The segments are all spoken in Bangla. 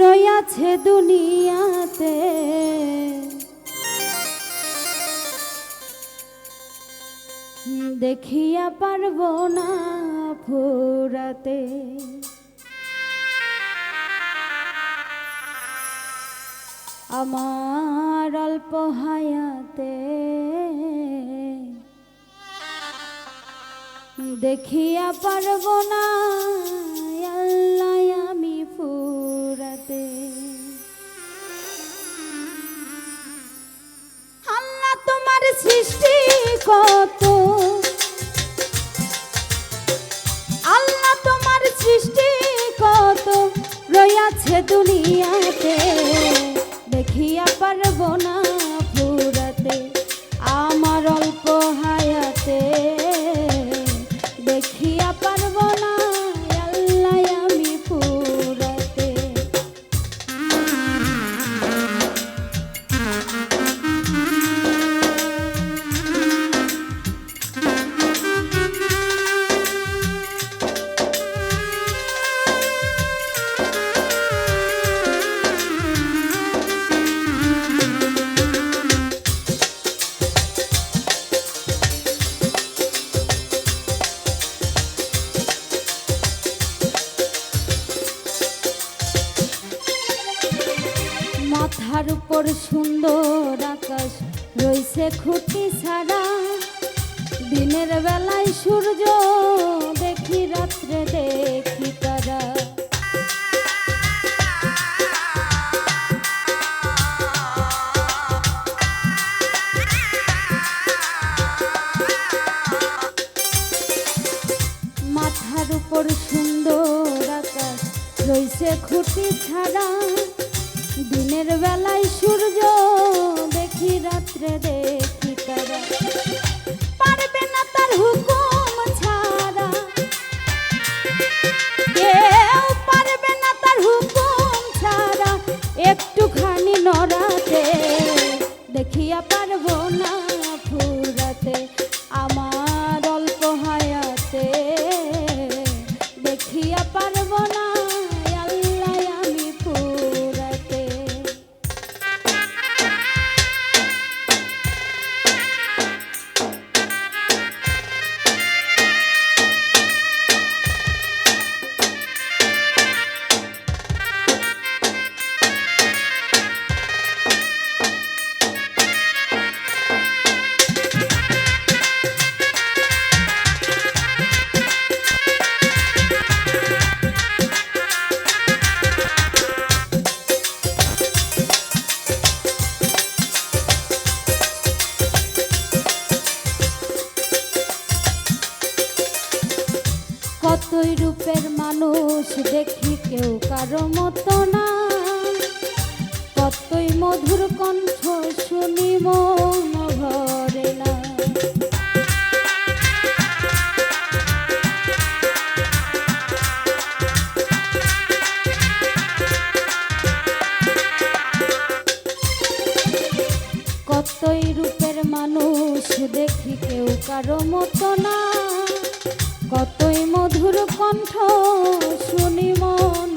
রয়াছে দুনিয়াতে। দেখিয়া পারব না ফুরাতে। আমার অল্প হায়াতে। দেখিয়া পারব না তোমার সৃষ্টি কত? আল্লাহ তোমার সৃষ্টি কত? রয়াছে দুনিয়াতে, দেখিয়া পারব না ফুরাতে আমার অল্প হায়াতে। দেখিয়া পারব না আল্লাহ আমি মাথার উপর সুন্দর আকাশ রইছে খুঁটি ছাড়া। দিনের বেলায় সূর্য দেখি, রাত্রে দেখি তারা। মাথার উপর সুন্দর আকাশ রইছে খুঁটি ছাড়া। দিনের বেলায় সূর্য দেখি রাত্রে দেখি তারা। পারবে না তার হুকুম ছাড়া। কেউ পারবে না তার হুকুম ছাড়া। একটুখানি নড়াতে দেখিয়া পারব না ফুরাতে। কতই রূপের মানুষ দেখি কেউ কারও মতো না। কতই মধুর কণ্ঠ শুনি মন ভরে না। কতই রূপের মানুষ দেখি কেউ কারও মতো না। কতই মধুর কণ্ঠ শুনি মন।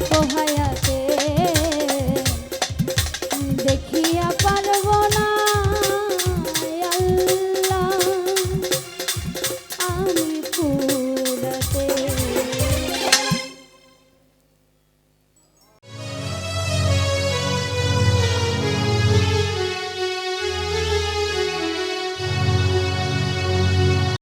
Oh.